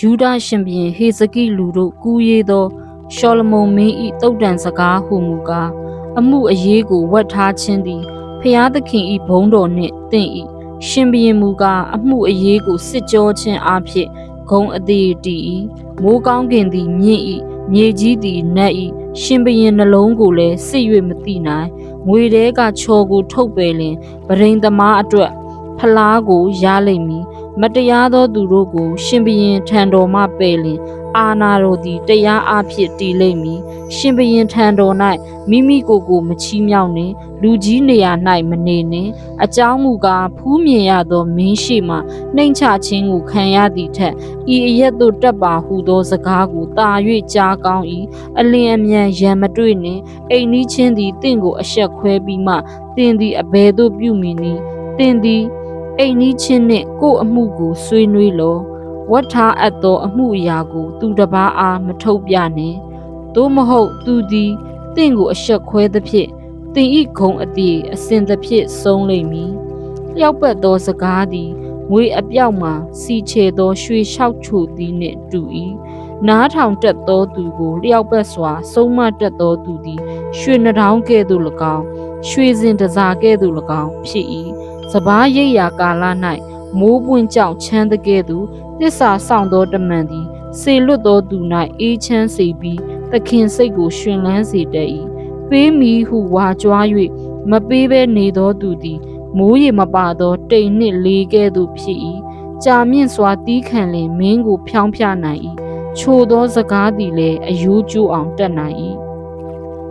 ယူဒရှင်ဘုရင်ဟေဇကိလူတို့ကူးရေးသောရှောလမုန်မင်း၏တုတ်တန်စကားဟုမူကားအမှုအရေးကိုဝတ်ထားခြင်းသည်ဖျားသခင်၏ဘုန်းတော်နှင့်တင့်၏ရှင်ဘုရင်မူကားအမှုအရေးကိုစစ်ကြောခြင်းအဖြစ်ဂုံအသေးတည်၏မိုးကောင်းကင်သည်မြင့်၏မြေကြီးသည်နတ်၏ရှင်ဘုရင်နှလုံးကိုလည်းစစ်၍မသိနိုင်ငွေတဲကချော်ကိုထုတ်ပယ်လင်ဗရိန်သမားအတွက်ဖလားကိုရလိမ့်မည် မတရားသောသူတို့ကို ရှင်ဘုရင်ထံတော်မှပယ်လင်အာနာတို့သည်တရားအဖြစ်တည်လိမ့်မည်ရှင်ဘရင်ထံတော်၌မိမိကိုယ်ကိုမချီးမြှောက်နှင့်လူကြီးနေရာ၌မနေနှင့်အကြောင်းမူကားဖူးမြင်ရသောမင်းရှိမှနှိမ်ချခြင်းကိုခံရသည့်ထက်ဤအရက်သို့တက်ပါဟုသောစကားကိုတာ၍ကြားကောင်း၏အလင်းအမြန်ရံမတွေ့နှင့်အိမ်နီးချင်းသည်တင့်ကိုအဆက်ခွဲပြီးမှတင်သည်အဘယ်သို့ပြုမိနည်းတင်သည် အိမ်နီးချင်းနှင့်ကိုယ့်အမှုကိုဆွေးနွေးလောဝတ်ထားအပ်သော အမှုအရာကို သူတစ်ပါးအားမထုတ်ပြနှင့်သို့မဟုတ်သူသည်တင့်ကိုအဆက်ခွဲသဖြင့်တင်ဤဂုံအတိအစင်သဖြင့်ဆုံးလိမ့်မည်လျှောက်ပတ်သောစကားသည်ငွေအပြောက်မှစီချေသောရွှေလျှောက်ချိုသည်နှင့်တူ၏နားထောင်တက်သောသူကိုလျှောက်ပတ်စွာ ဆုံးမတက်သောသူသည် ရွှေနှောင်းကဲ့သို့၎င်းရွှေစင်တစားကဲ့သို့၎င်းဖြစ်၏ စပားရိပ်ရာကာလ၌မိုးပွင့်ကြောင့်ချမ်းတကဲ့သို့တစ္ဆာဆောင်သောတမန်သည်စေလွတ်သောသူ၌အေးချမ်းစေပြီးသခင်စိတ်ကိုရှင်လန်းစေတတ်၏ပေးမည်ဟုဝါကြွား၍မပေးဘဲနေသောသူသည်မိုးရေမပါသောတိမ်နှင့်လေကဲ့သို့ဖြစ်၏ကြာမြင့်စွာတီးခံလင်မင်းကိုဖြောင်းဖျနိုင်၏ချိုသောစကားသည်လည်းအယိုးကျိုးအောင်တက်နိုင်၏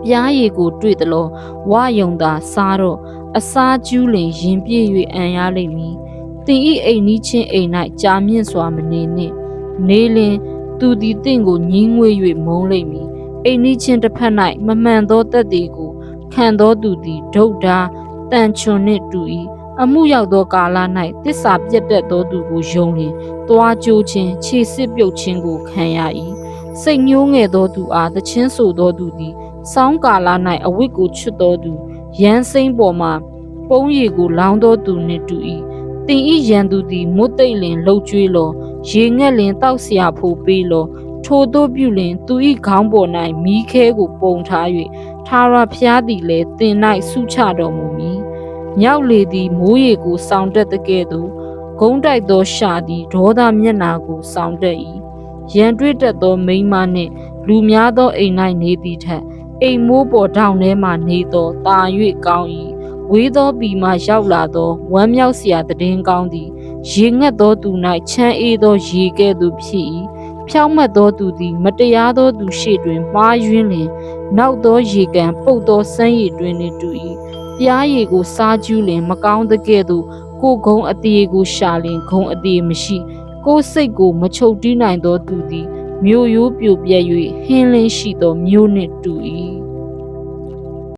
ပြားရည်ကိုတွေ့သလိုဝယုံသာစားတော့ အစားကျူးလင်ရင်ပြည့်၍အံရလိမ့်မည်တင်ဤအိမ်နီးချင်းအိမ်၌ကြာမြင့်စွာမနေနှင့်နေလင်သူသည်တင့်ကိုညင်းငွေ၍မုန်းလိမ့်မည်အိမ်နီးချင်းတစ်ဖက်၌မမှန်သောတက်သည်ကိုခံသောသူသည်ဒုတ်ဒါတန်ချွန်နှင့်တူ၏အမှုရောက်သောကာလ၌တစ္ဆာပြတ်တက်သောသူကိုယုံလျင်တွားကြိုးခြင်းခြေစစ်ပြုတ်ခြင်းကိုခံရ၏စိတ်ညှိုးငယ်သောသူအားတချင်းဆိုသောသူသည်စောင်းကာလ၌အဝတ်ကိုချွတ်သောသူ ရန်စိမ့်ပေါ်မှပုံးရည်ကိုလောင်းသောသူနှင့်တူ၏တင်ဤရန်သူသည်မွတ်သိပ်လင်လှုပ်ကြွေးလောရေငက်လင်တောက်เสียဖို့ပေးလောထိုတို့ပြုလင်သူဤခေါင်းပေါ်၌မီးခဲကိုပုံထား၍ထာဝရဘုရားသည်လည်းတင်၌ဆုချတော်မူမည်မြောက်လေသည်မိုးရေကိုစောင်းတက်တဲ့ကဲ့သို့ဂုံးတိုက်သောရှာသည်ဒေါသမျက်နာကိုစောင်းတက်၏ရန်တွေ့တတ်သောမိန်းမနှင့်လူများသောအိမ်၌နေသည်ထက် အိမ်မိုးပေါ်ထောင်ထဲမှနေသောတာ၍ကောင်း၏ဝေးသောပီမှရောက်လာသောဝမ်းမြောက်စရာတည်င်းကောင်းသည်ရေငတ်သောသူ၌ချမ်းအေးသောရေကဲ့သို့ဖြစ်၏ဖြောင့်မတ်သောသူသည် မတရားသောသူရှေ့တွင်မှားယွင်းလင်နောက်သောရေကန်ပုတ်သောစမ်းရည်တွင်နှင့်တူ၏ပြားရည်ကိုစားကျူးလင် မကောင်းတဲ့ကဲ့သို့ကိုယ်ကုံအသေးကိုရှာလင်ဂုံအသေးမရှိ ကိုယ်စိတ်ကိုမချုပ်တီးနိုင်သောသူသည် မြို့ရိုးပြိုပြက်၍ဟင်းလင်းရှိသောမြို့နှင့်တူ၏